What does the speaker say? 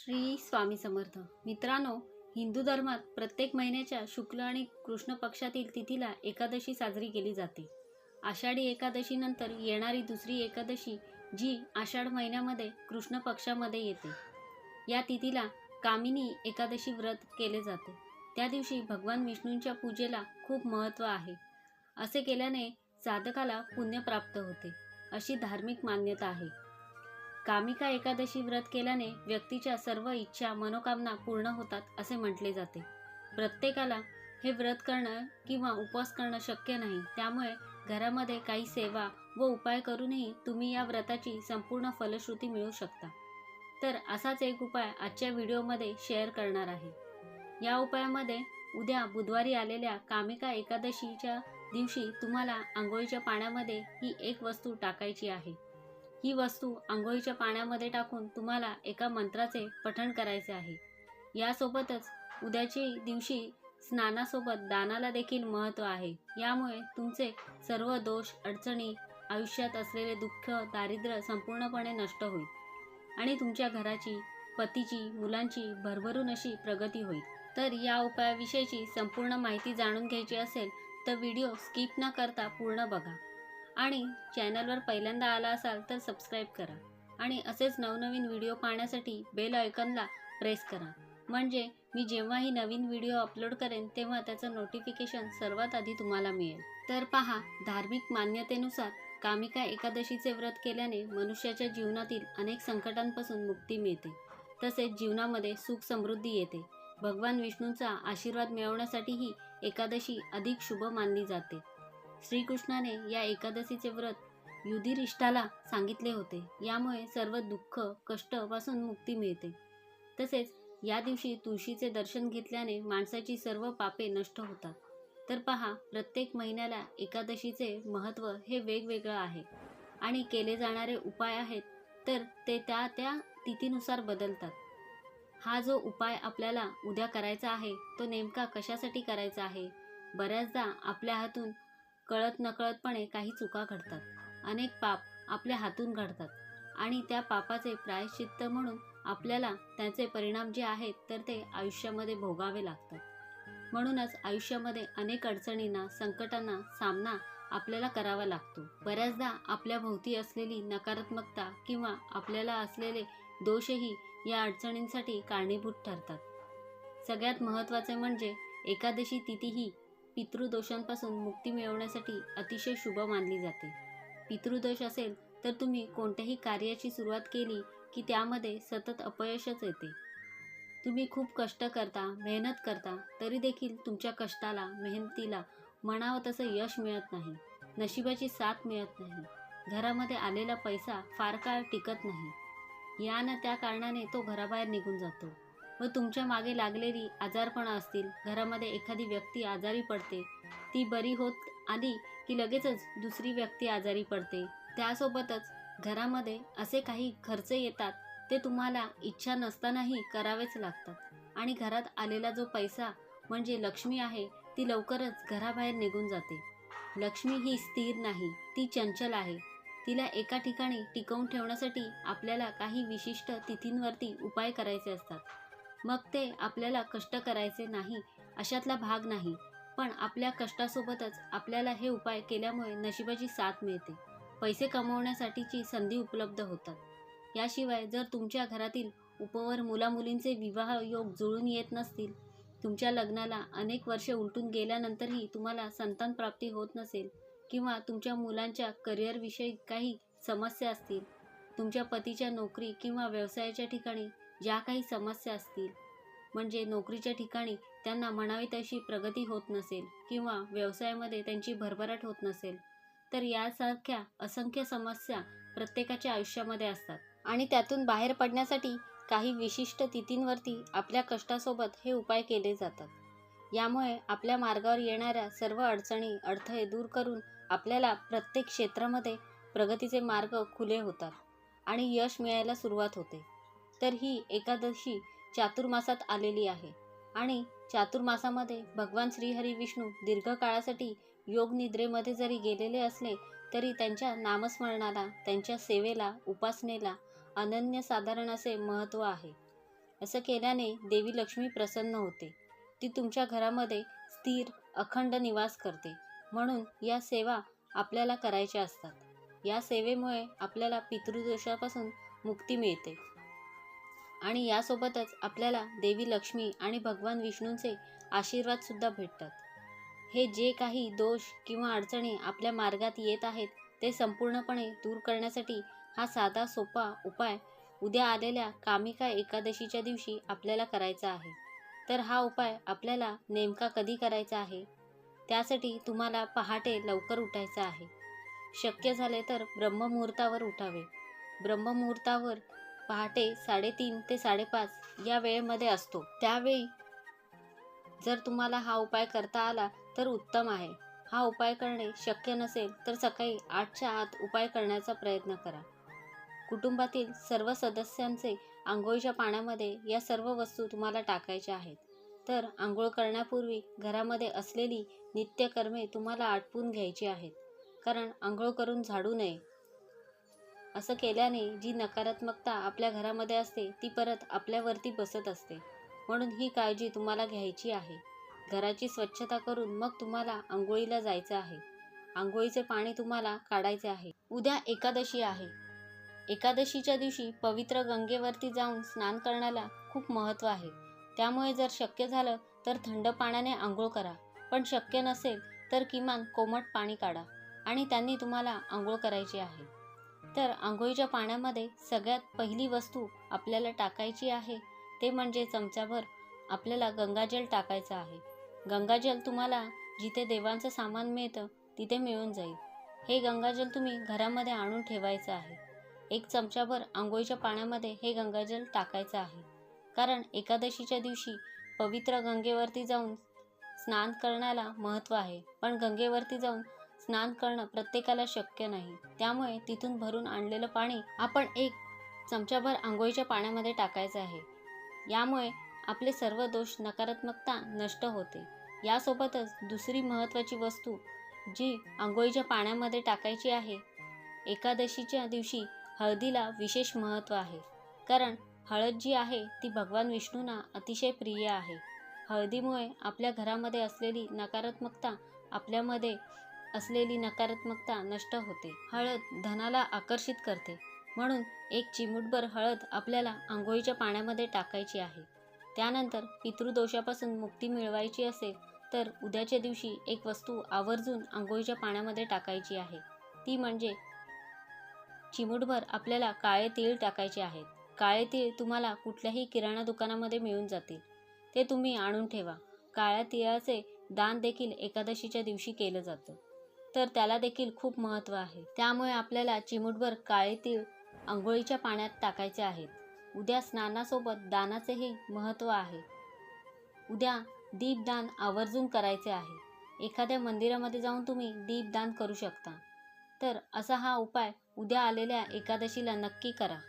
श्री स्वामी समर्थ. मित्रांनो हिंदू धर्मात प्रत्येक महिन्याच्या शुक्ल आणि कृष्ण पक्षातील तिथीला एकादशी साजरी केली जाते. आषाढी एकादशीनंतर येणारी दुसरी एकादशी जी आषाढ महिन्यामध्ये कृष्ण पक्षामध्ये येते. या तिथीला कामिनी एकादशी व्रत केले जाते. त्या दिवशी भगवान विष्णूंच्या पूजेला खूप महत्त्व आहे. असे केल्याने साधकाला पुण्य प्राप्त होते अशी धार्मिक मान्यता आहे. कामिका एकादशी व्रत केल्याने व्यक्तीच्या सर्व इच्छा मनोकामना पूर्ण होतात असे म्हटले जाते. प्रत्येकाला हे व्रत करणं किंवा उपवास करणं शक्य नाही. त्यामुळे घरामध्ये काही सेवा व उपाय करूनही तुम्ही या व्रताची संपूर्ण फलश्रुती मिळू शकता. तर असाच एक उपाय आजच्या व्हिडिओमध्ये शेअर करणार आहे. या उपायामध्ये उद्या बुधवारी आलेल्या कामिका एकादशीच्या दिवशी तुम्हाला आंघोळीच्या पाण्यामध्ये ही एक वस्तू टाकायची आहे. ही वस्तू आंघोळीच्या पाण्यामध्ये टाकून तुम्हाला एका मंत्राचे पठण करायचे आहे. यासोबतच उद्याची दिवशी स्नानासोबत दानाला देखील महत्त्व आहे. यामुळे तुमचे सर्व दोष अडचणी आयुष्यात असलेले दुःख दारिद्र्य संपूर्णपणे नष्ट होईल आणि तुमच्या घराची पतीची मुलांची भरभरून अशी प्रगती होईल. तर या उपायाविषयीची संपूर्ण माहिती जाणून घ्यायची असेल तर व्हिडिओ स्किप न करता पूर्ण बघा. आणि चॅनलवर पहिल्यांदा आला असाल तर सबस्क्राईब करा आणि असेच नवनवीन व्हिडिओ पाहण्यासाठी बेल आयकॉनला प्रेस करा. म्हणजे मी जेव्हाही नवीन व्हिडिओ अपलोड करेन तेव्हा त्याचं नोटिफिकेशन सर्वात आधी तुम्हाला मिळेल. तर पहा धार्मिक मान्यतेनुसार कामिका एकादशीचे व्रत केल्याने मनुष्याच्या जीवनातील अनेक संकटांपासून मुक्ती मिळते. तसेच जीवनामध्ये सुख समृद्धी येते. भगवान विष्णूंचा आशीर्वाद मिळवण्यासाठीही एकादशी अधिक शुभ मानली जाते. श्रीकृष्णाने या एकादशीचे व्रत युधिरिष्ठाला सांगितले होते. यामुळे सर्व दुःख कष्टपासून मुक्ती मिळते. तसेच या दिवशी तुळशीचे दर्शन घेतल्याने माणसाची सर्व पापे नष्ट होतात. तर पहा प्रत्येक महिन्याला एकादशीचे महत्त्व हे वेगवेगळं आहे. आणि केले जाणारे उपाय आहेत तर ते त्या त्या तिथीनुसार बदलतात. हा जो उपाय आपल्याला उद्या करायचा आहे तो नेमका कशासाठी करायचा आहे? बऱ्याचदा आपल्या हातून कळत नकळतपणे काही चुका घडतात. अनेक पाप आपल्या हातून घडतात. आणि त्या पापाचे प्रायश्चित्त म्हणून आपल्याला त्याचे परिणाम जे आहेत तर ते आयुष्यामध्ये भोगावे लागतात. म्हणूनच आयुष्यामध्ये अनेक अडचणींना संकटांना सामना आपल्याला करावा लागतो. बऱ्याचदा आपल्या भोवती असलेली नकारात्मकता किंवा आपल्याला असलेले दोषही या अडचणींसाठी कारणीभूत ठरतात. सगळ्यात महत्त्वाचे म्हणजे एकादशी तिथीही पितृदोषांपासून मुक्ती मिळवण्यासाठी अतिशय शुभ मानली जाते. पितृदोष असेल तर तुम्ही कोणत्याही कार्याची सुरुवात केली की त्यामध्ये सतत अपयशच येते. तुम्ही खूप कष्ट करता मेहनत करता तरी देखील तुमच्या कष्टाला मेहनतीला म्हणावं तसं यश मिळत नाही. नशिबाची साथ मिळत नाही. घरामध्ये आलेला पैसा फार काळ टिकत नाही. या ना त्या कारणाने तो घराबाहेर निघून जातो. व तुमच्या मागे लागलेली आजारपणं असतील. घरामध्ये एखादी व्यक्ती आजारी पडते. ती बरी होत आली की लगेचच दुसरी व्यक्ती आजारी पडते. त्यासोबतच घरामध्ये असे काही खर्च येतात ते तुम्हाला इच्छा नसतानाही करावेच लागतात. आणि घरात आलेला जो पैसा म्हणजे लक्ष्मी आहे ती लवकरच घराबाहेर निघून जाते. लक्ष्मी ही स्थिर नाही ती चंचल आहे. तिला एका ठिकाणी टिकवून ठेवण्यासाठी आपल्याला काही विशिष्ट तिथींवरती उपाय करायचे असतात. मग ते आपल्याला कष्ट करायचे नाही अशातला भाग नाही. पण आपल्या कष्टासोबतच आपल्याला हे उपाय केल्यामुळे नशिबाची साथ मिळते. पैसे कमवण्यासाठीची संधी उपलब्ध होतात. याशिवाय जर तुमच्या घरातील उपवर मुलामुलींचे विवाह योग जुळून येत नसतील तुमच्या लग्नाला अनेक वर्षे उलटून गेल्यानंतरही तुम्हाला संतान प्राप्ती होत नसेल किंवा तुमच्या मुलांच्या करिअरविषयी काही समस्या असतील तुमच्या पतीच्या नोकरी किंवा व्यवसायाच्या ठिकाणी ज्या काही समस्या असतील म्हणजे नोकरीच्या ठिकाणी त्यांना म्हणावी तशी प्रगती होत नसेल किंवा व्यवसायामध्ये त्यांची भरभराट होत नसेल तर यासारख्या असंख्य समस्या प्रत्येकाच्या आयुष्यामध्ये असतात. आणि त्यातून बाहेर पडण्यासाठी काही विशिष्ट तिथींवरती आपल्या कष्टासोबत हे उपाय केले जातात. यामुळे आपल्या मार्गावर येणाऱ्या सर्व अडचणी अडथळे दूर करून आपल्याला प्रत्येक क्षेत्रामध्ये प्रगतीचे मार्ग खुले होतात आणि यश मिळायला सुरुवात होते. तर ही एकादशी चातुर्मासात आलेली आहे. आणि चातुर्मासामध्ये भगवान श्रीहरी विष्णू दीर्घकाळासाठी योग निद्रेमध्ये जरी गेलेले असले तरी त्यांच्या नामस्मरणाला त्यांच्या सेवेला उपासनेला अनन्यसाधारण असे महत्त्व आहे. असं केल्याने देवी लक्ष्मी प्रसन्न होते. ती तुमच्या घरामध्ये स्थिर अखंड निवास करते. म्हणून या सेवा आपल्याला करायच्या असतात. या सेवेमुळे आपल्याला पितृदोषापासून मुक्ती मिळते. आणि यासोबतच आपल्याला देवी लक्ष्मी आणि भगवान विष्णूंचे आशीर्वादसुद्धा भेटतात. हे जे काही दोष किंवा अडचणी आपल्या मार्गात येत आहेत ते संपूर्णपणे दूर करण्यासाठी हा साधा सोपा उपाय उद्या आलेल्या कामिका एकादशीच्या दिवशी आपल्याला करायचा आहे. तर हा उपाय आपल्याला नेमका कधी करायचा आहे? त्यासाठी तुम्हाला पहाटे लवकर उठायचं आहे. शक्य झाले तर ब्रह्ममुहूर्तावर उठावे. ब्रह्ममुहूर्तावर पहाटे साडेतीन ते साडेपाच या वेळेमध्ये असतो. त्यावेळी जर तुम्हाला हा उपाय करता आला तर उत्तम आहे. हा उपाय करणे शक्य नसेल तर सकाळी आठच्या आत उपाय करण्याचा प्रयत्न करा. कुटुंबातील सर्व सदस्यांचे आंघोळीच्या पाण्यामध्ये या सर्व वस्तू तुम्हाला टाकायच्या आहेत. तर आंघोळ करण्यापूर्वी घरामध्ये असलेली नित्यकर्मे तुम्हाला आटपून घ्यायची आहेत. कारण आंघोळ करून झाडू नये. असं केल्याने जी नकारात्मकता आपल्या घरामध्ये असते ती परत आपल्यावरती बसत असते. म्हणून ही काळजी तुम्हाला घ्यायची आहे. घराची स्वच्छता करून मग तुम्हाला आंघोळीला जायचं आहे. आंघोळीचे पाणी तुम्हाला काढायचे आहे. उद्या एकादशी आहे. एकादशीच्या दिवशी पवित्र गंगेवरती जाऊन स्नान करण्याला खूप महत्त्व आहे. त्यामुळे जर शक्य झालं तर थंड पाण्याने आंघोळ करा. पण शक्य नसेल तर किमान कोमट पाणी काढा आणि त्यांनी तुम्हाला आंघोळ करायची आहे. तर आंघोळीच्या पाण्यामध्ये सगळ्यात पहिली वस्तू आपल्याला टाकायची आहे ते म्हणजे चमचाभर आपल्याला गंगाजल टाकायचं आहे. गंगाजल तुम्हाला जिथे देवांचं सामान मिळतं तिथे मिळून जाईल. हे गंगाजल तुम्ही घरामध्ये आणून ठेवायचं आहे. एक चमचाभर आंघोळीच्या पाण्यामध्ये हे गंगाजल टाकायचं आहे. कारण एकादशीच्या दिवशी पवित्र गंगेवरती जाऊन स्नान करण्याला महत्त्व आहे. पण गंगेवरती जाऊन स्नान करणं प्रत्येकाला शक्य नाही. त्यामुळे तिथून भरून आणलेलं पाणी आपण एक चमचाभर आंघोळीच्या पाण्यामध्ये टाकायचं आहे. यामुळे आपले सर्व दोष नकारात्मकता नष्ट होते. यासोबतच दुसरी महत्त्वाची वस्तू जी आंघोळीच्या पाण्यामध्ये टाकायची आहे एकादशीच्या दिवशी हळदीला विशेष महत्त्व आहे. कारण हळद जी आहे ती भगवान विष्णूंना अतिशय प्रिय आहे. हळदीमुळे आपल्या घरामध्ये असलेली नकारात्मकता आपल्यामध्ये असलेली नकारात्मकता नष्ट होते. हळद धनाला आकर्षित करते. म्हणून एक चिमूटभर हळद आपल्याला आंघोळीच्या पाण्यामध्ये टाकायची आहे. त्यानंतर पितृदोषापासून मुक्ती मिळवायची असेल तर उद्याच्या दिवशी एक वस्तू आवर्जून आंघोळीच्या पाण्यामध्ये टाकायची आहे. ती म्हणजे चिमूटभर आपल्याला काळे तीळ टाकायचे आहेत. काळे तीळ तुम्हाला कुठल्याही किराणा दुकानामध्ये मिळून जातील. ते तुम्ही आणून ठेवा. काळ्या तिळाचे दान देखील एकादशीच्या दिवशी केलं जातं. तर त्याला देखील खूप महत्त्व आहे. त्यामुळे आपल्याला चिमूटभर काळे तीळ आंघोळीच्या पाण्यात टाकायचे आहेत. उद्या स्नानासोबत दानाचेही महत्त्व आहे. उद्या दीपदान आवर्जून करायचे आहे. एखाद्या मंदिरामध्ये जाऊन तुम्ही दीपदान करू शकता. तर असा हा उपाय उद्या आलेल्या एकादशीला नक्की करा.